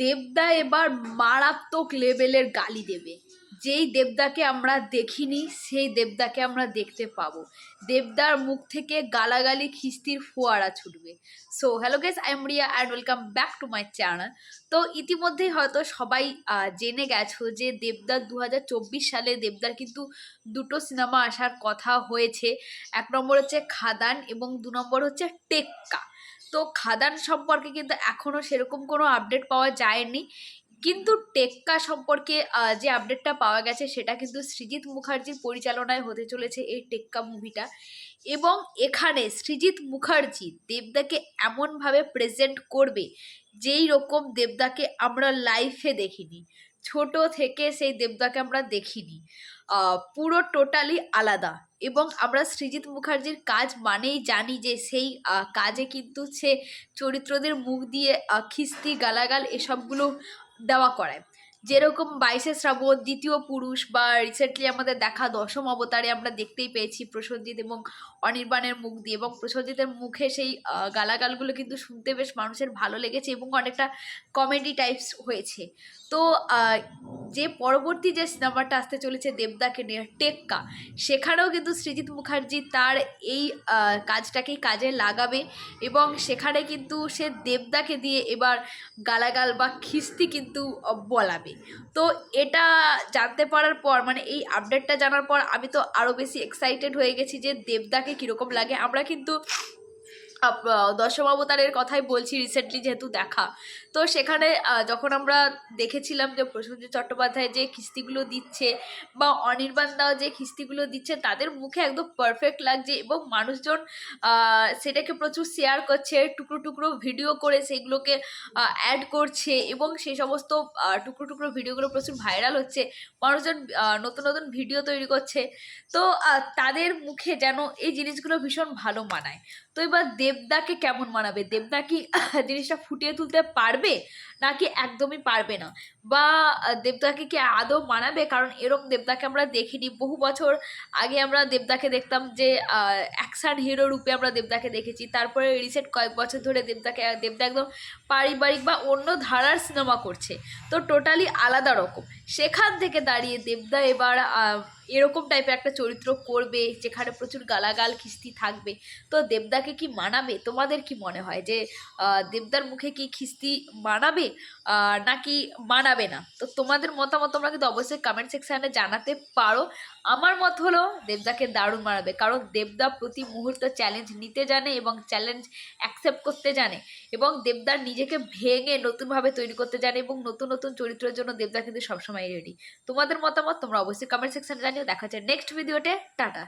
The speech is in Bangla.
দেবদা এবার মারাত্মক লেভেলের গালি দেবে। যেই দেবদাকে আমরা দেখিনি, সেই দেবদাকে আমরা দেখতে পাবো। দেবদার মুখ থেকে গালাগালি খিস্তির ফোয়ারা ছুটবে। So hello guess I am Riya and welcome back to my channel তো ইতিমধ্যেই হয়তো সবাই জেনে গেছো যে দেবদার দু হাজার চব্বিশ সালে দেবদার কিন্তু দুটো সিনেমা আসার কথা হয়েছে। এক নম্বর হচ্ছে খাদান এবং দু নম্বর হচ্ছে টেক্কা। তো খাদান সম্পর্কে কিন্তু এখনও সেরকম কোনো আপডেট পাওয়া যায়নি। কিন্তু টেক্কা সম্পর্কে যে আপডেটটা পাওয়া গেছে সেটা কিন্তু সৃজিৎ মুখার্জির পরিচালনায় হতে চলেছে এই টেক্কা মুভিটা। এবং এখানে সৃজিৎ মুখার্জি দেবদাকে এমনভাবে প্রেজেন্ট করবে যেই রকম দেবদাকে আমরা লাইফে দেখিনি। ছোট থেকে সেই দেবদাকে আমরা দেখিনি। পুরো টোটালি আলাদা। এবং আমরা সৃজিৎ মুখার্জির কাজ মানেই জানি যে সেই কাজে কিন্তু সে চরিত্রদের মুখ দিয়ে খিস্তি, গালাগাল এসবগুলো দেওয়া করায়। যেরকম বাইশে শ্রাবণ দ্বিতীয় পুরুষ বা রিসেন্টলি আমাদের দেখা দশম অবতারে আমরা দেখতেই পেয়েছি প্রসঞ্জিৎ এবং অনির্বাণের মুখ দিয়ে এবং প্রসঞ্জিতের মুখে সেই গালাগালগুলো কিন্তু শুনতে বেশ মানুষের ভালো লেগেছে এবং অনেকটা কমেডি টাইপস হয়েছে। তো যে পরবর্তী যে সিনেমাটা আসতে চলেছে দেবদাকে নিয়ে টেক্কা সেখানেও কিন্তু সৃজিৎ মুখার্জি তার এই কাজটাকেই কাজে লাগাবে এবং সেখানে কিন্তু সে দেবদাকে দিয়ে এবার গালাগাল বা খিস্তি কিন্তু আহ, বলাবে তো এটা জানতে পারার পর মানে এই আপডেটটা জানার পর আমি তো আরও বেশি এক্সাইটেড হয়ে গেছি যে দেবদাকে কীরকম লাগে। আমরা কিন্তু দশম অবতারের কথাই বলছি রিসেন্টলি যেহেতু দেখা। তো সেখানে যখন আমরা দেখেছিলাম যে প্রসেনজিৎ চট্টোপাধ্যায় যে কিস্তিগুলো দিচ্ছে বা অনির্বাণ দাও যে কিস্তিগুলো দিচ্ছে, তাদের মুখে একদম পারফেক্ট লাগছে এবং মানুষজন সেটাকে প্রচুর শেয়ার করছে, টুকরো টুকরো ভিডিও করে সেগুলোকে অ্যাড করছে এবং সেই সমস্ত টুকরো টুকরো ভিডিওগুলো প্রচুর ভাইরাল হচ্ছে। মানুষজন নতুন নতুন ভিডিও তৈরি করছে। তো তাদের মুখে যেন এই জিনিসগুলো ভীষণ ভালো মানায়। তো এবার দেবদাকে কেমন মানাবে? দেবদা কি জিনিসটা ফুটিয়ে তুলতে পারবে? নাকি একদমই পারবে না? বা দেবদাকে কি আদৌ মানাবে? কারণ এরকম দেবদাকে আমরা দেখিনি। বহু বছর আগে আমরা দেবদাকে দেখতাম যে অ্যাকশান হিরো রূপে আমরা দেবদাকে দেখেছি। তারপরে রিসেন্ট কয়েক বছর ধরে দেবদাকে, দেবদা একদম পারিবারিক বা অন্য ধারার সিনেমা করছে। তো টোটালি আলাদা রকম। সেখান থেকে দাঁড়িয়ে দেবদা এবার এরকম টাইপের একটা চরিত্র করবে, যেখানে প্রচুর গালাগাল, খিস্তি থাকবে। তো দেবদাকে কি মানাবে? তোমাদের কি মনে হয় যে দেবদার মুখে কি খিস্তি মানাবে নাকি মানাবে না? তো তোমাদের মতামত তোমরা কিন্তু অবশ্যই কমেন্ট সেকশানে জানাতে পারো। আমার মত হলো দেবদাকে দারুণ মানাবে, কারণ দেবদা প্রতি মুহূর্ত চ্যালেঞ্জ নিতে জানে এবং চ্যালেঞ্জ অ্যাকসেপ্ট করতে জানে এবং দেবদার নিজেকে ভেঙে নতুনভাবে তৈরি করতে জানে এবং নতুন নতুন চরিত্রের জন্য দেবদা কিন্তু সবসময় রেডি তোমাদের মতামত তোমরা অবশ্যই কমেন্ট সেকশনে জানিও। দেখা যায় নেক্সট ভিডিওতে টাটা।